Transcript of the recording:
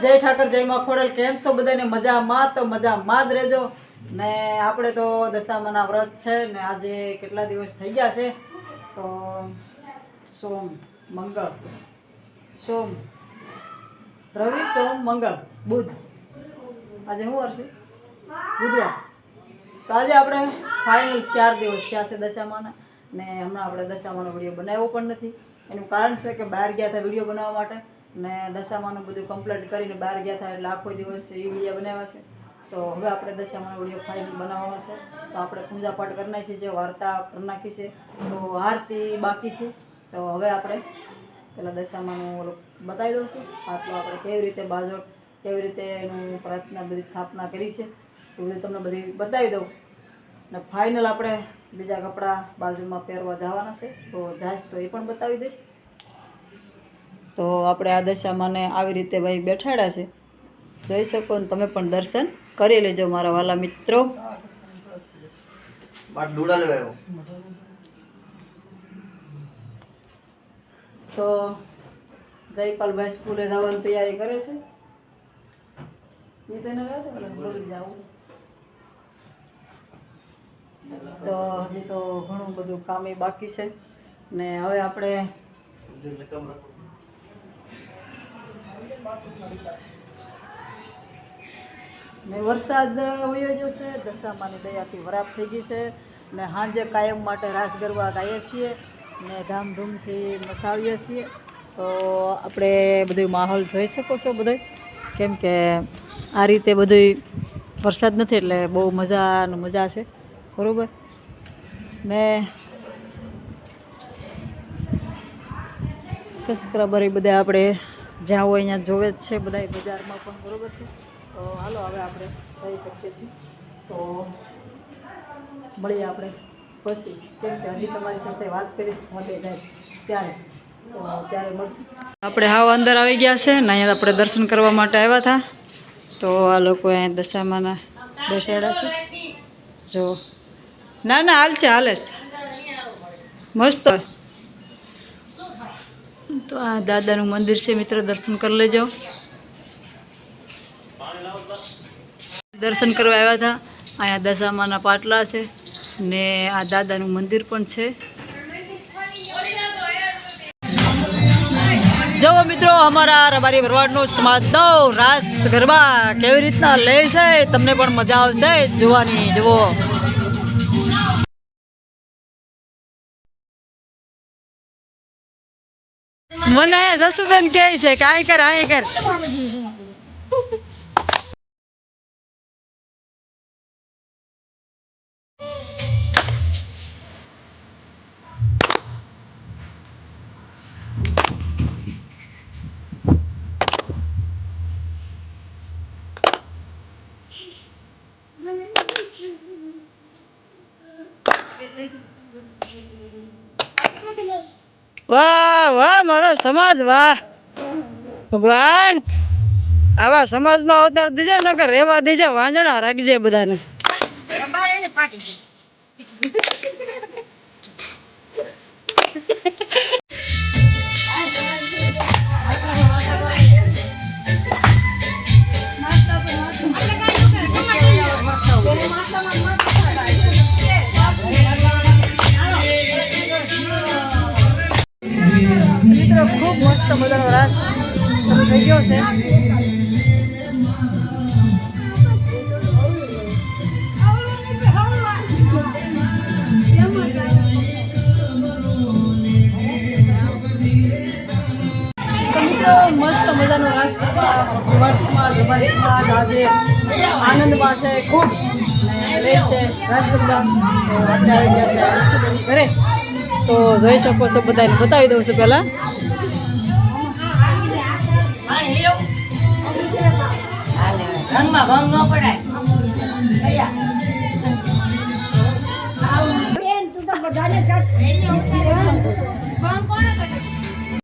જય ઠાકર, જય માં ખોડલ. કેમ છો બધાને? મજામાં? તો મજામાં જ રહેજો. ને આપણે તો દશામાના વ્રત છે ને આજે કેટલા દિવસ થઈ ગયા છે? તો સોમ, મંગળ. સોમ. રવિ, સોમ, મંગળ, બુધ. આજે શું છે? બુધવાર. તો આજે આપણે ફાઇનલ ચાર દિવસ થયા છે દશામાના. ને હમણાં આપણે દશામાનો વીડિયો બનાવ્યો પણ નથી. એનું કારણ છે કે બહાર ગયા હતા વીડિયો બનાવવા માટે. ને દશામાનું બધું કમ્પ્લીટ કરીને બહાર ગયા હતા એટલે આખો દિવસ એ વિડીયા બનાવ્યા છે. તો હવે આપણે દશામાનો વીડિયો ફાઇનલ બનાવવાનો છે. તો આપણે પૂજાપાઠ કરી નાખી છે, વાર્તા કરી નાખી છે. તો આરતી બાકી છે. તો હવે આપણે પેલા દશામાનું બતાવી દઉં છું. આટલો આપણે કેવી રીતે બાજોટ કેવી રીતે એનું પ્રાર્થના બધી સ્થાપના કરી છે, એ બધું તમને બધી બતાવી દઉં. ને ફાઇનલ આપણે બીજા કપડાં બાજુમાં પહેરવા જવાના છે. તો જાશ તો એ પણ બતાવી દઈશ. તો આપણે આ દશામાને આવી રીતે ભાઈ બેઠાડ્યા છે. જોઈ શકો ને તમે પણ દર્શન કરી લેજો મારા વાલા મિત્રો. તો જયપાલભાઈ સ્કૂલે જવાની તૈયારી કરે છે. તો હજી તો ઘણું બધું કામ બાકી છે. ને હવે આપણે ને વરસાદ વયો છે, દશામાની દયાથી વરાપ થઈ ગઈ છે ને સાંજે કાયમ માટે રાસ ગરબા ગાઈએ છીએ ને ધામધૂમથી મસાવીએ છીએ. તો આપણે બધું માહોલ જોઈ શકો છો બધો કેમ કે આ રીતે બધું વરસાદ નથી એટલે બહુ મજાનું મજા છે. બરાબર? ને સબસ્ક્રાઈબર એ બધા આપણે જ્યાં હોય અહીંયા જોવે જ છે બધા બજારમાં પણ, બરાબર છે? તો હાલો, હવે આપણે જઈ શકીએ છીએ. તો મળીએ આપણે પછી. કેમ કે હજી તમારી સાથે વાત કરીશ મોટે જાય ત્યારે. તો ત્યારે મળશું. આપણે હાવ અંદર આવી ગયા છે ને અહીંયા આપણે દર્શન કરવા માટે આવ્યા હતા. તો આ લોકો અહીંયા દશામાના બેસાડ્યા છે. જો. ના ના, હાલ છે, હાલે મસ્ત. તો આ દાદાનું મંદિર છે, મિત્રો, દર્શન કરી લેજો. દર્શન કરવા આવ્યા હતા. અહીંયા દશામાના પાટલા છે ને આ દાદાનું મંદિર પણ છે. જવો મિત્રો, અમારા રબારી ભરવાડનો સમાજનો રાસ ગરબા કેવી રીતના લે છે, તમને પણ મજા આવશે જોવાની. જુઓ. મને જસુબેન કહે છે કે આ કર આ કર. વાહ વાહ, મારો સમાજ, વાહ. ભગવાન, આવા સમાજનો અવતાર દીજે નકર રેવા દીજે, વાંજણા રાખજે બધાને. મિત્રો થઈ ગયો છે મસ્ત મજાનો વર્ષમાં જબરજસ્તમાં આજે આનંદમાં છે ખૂબ ને લે છે રાસ ગરબા તો અત્યારે જે આપણે રસોઈની ઘરે તો જોઈ શકો છો બધાને. બતાવી દઉં છું પહેલાં. ભંગમાં ભંગ ન પડાય.